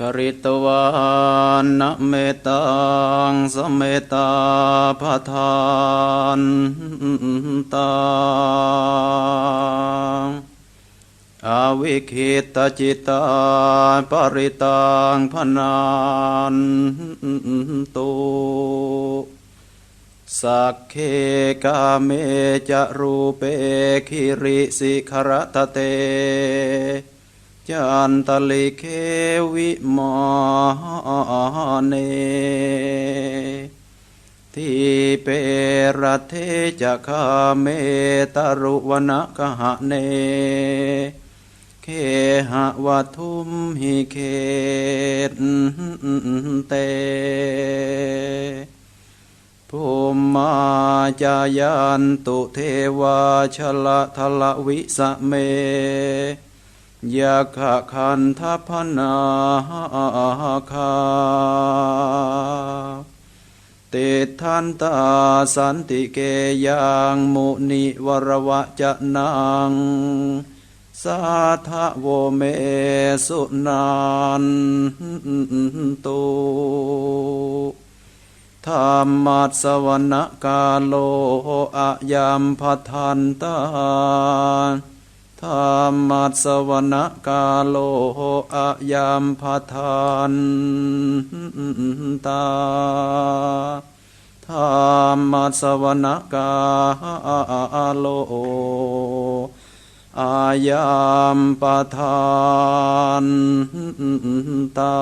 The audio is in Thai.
ปริตวานนะเมตังสเมตาพทานตังอวิคิตจิตาปริตังพนานตุสักเคกาเมจะรูเปคิริสิขรตเต จันตลิเควิมานเนทีเปรเทจะคาเมตรุวนะกหะเน เคหะวัทุมหิเคตเตภูมมาจายันตุเทวาชละทละวิสะเม ยะขะคันทัพนาคาติทันตาสันติเกยังมุนิวรวะจะนัง สาทะโวเมสุนันตุธรรมัสสวนกาโลอะยามพทันตา ธรรมัสสวนกาโลอะยามพาทานตาธรรมัสสวนกาโลอายามปาทานตา